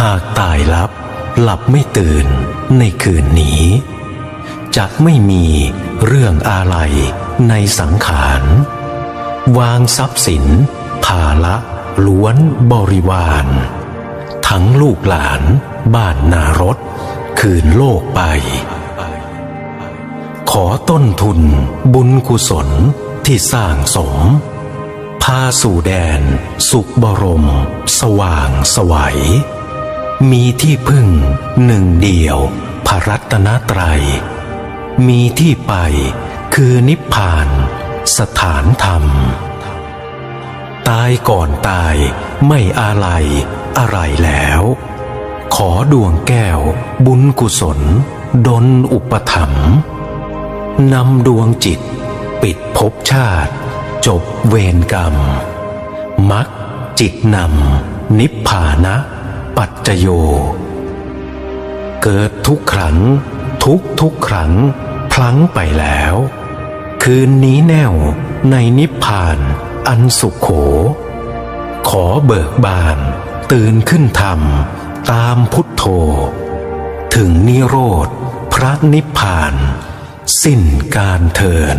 หากตายลับ หลับไม่ตื่นในคืนนี้จะไม่มีเรื่องอะไรในสังขาร วางทรัพย์สิน ภาละล้วนบริวาร ทั้งลูกหลานบ้านนารถ คืนโลกไป ขอต้นทุนบุญกุศลที่สร้างสม พาสู่แดน สุขบรม สว่างสวัย มีที่พึ่งหนึ่งเดียวพระรัตนตรัย มีที่ไปคือนิพพานสถานธรรม ตายก่อนตายไม่อาลัยอะไรแล้ว ขอดวงแก้วบุญกุศลดลอุปถัมภ์นำดวงจิต ปิดภพชาติ จบเวรกรรม มักจิตนำนิพพานะ ปัจจโย เกิดทุกครั้ง ทุกทุกครั้ง พลั้งไปแล้ว คืนนี้แน่วในนิพพานอันสุขโข ขอเบิกบาน ตื่นขึ้นธรรม ตามพุทโธ ถึงนิโรธ พระนิพพาน สิ้นการเทิน